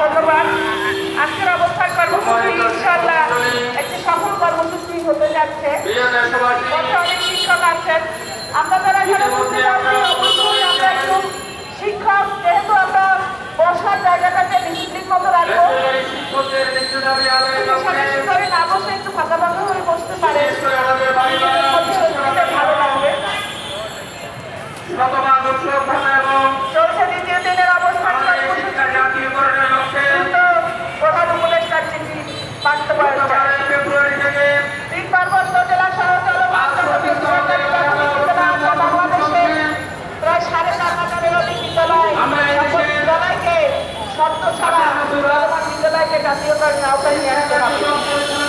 ধন্যবাদ। আজকের অবস্থান কর্মসূচি ইনশাল্লাহ একটি সফল কর্মসূচি হতে যাচ্ছে। অনেক শিক্ষক আছেন। এখানে বুঝতে পারছি অবশ্যই আমরা একটু শিক্ষক যেহেতু আমরা বসার জায়গাটাকে ডিসিপ্লিন মতো রাখব না বসে একটু ফাঁকা শর্ত ছাড়া চলমান বিদ্যালয়কে জাতীয়করণের আওতায় নিয়ে আসতে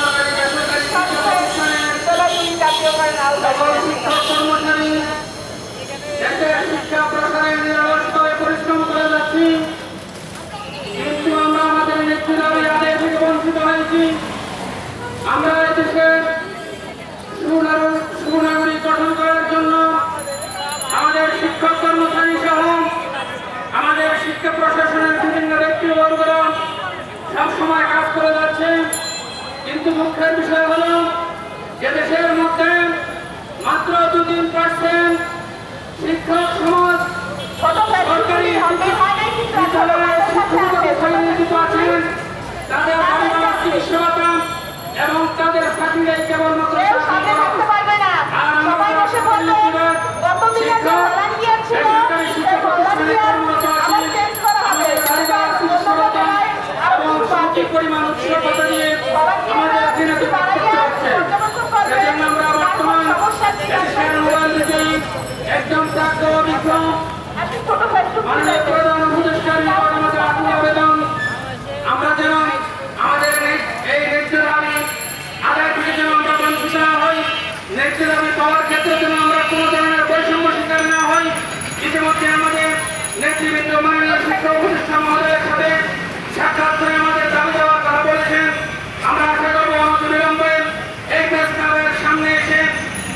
সবসময় কাজ করে যাচ্ছে। কিন্তু মুখ্যের বিষয় হল, যে দেশের মধ্যে মাত্র দু তিন পার্সেন্ট শিক্ষক সমাজ, সরকারি তাদের এবং তাদের চাকরিরাই কেবলমাত্র ভাতা দিয়ে আমাদের আমাদের আকুল আবেদন আমরা এই ন্যায্য দাবি আদায় থেকে যেন আমরা বঞ্চিত না হই ন্যায্য দাবি পাওয়ার ক্ষেত্রে আমরা কোনো ধরনের বৈষম্য শিকার না হই। ইতিমধ্যে আমাদের নেতৃবৃন্দ মাননীয় শিক্ষক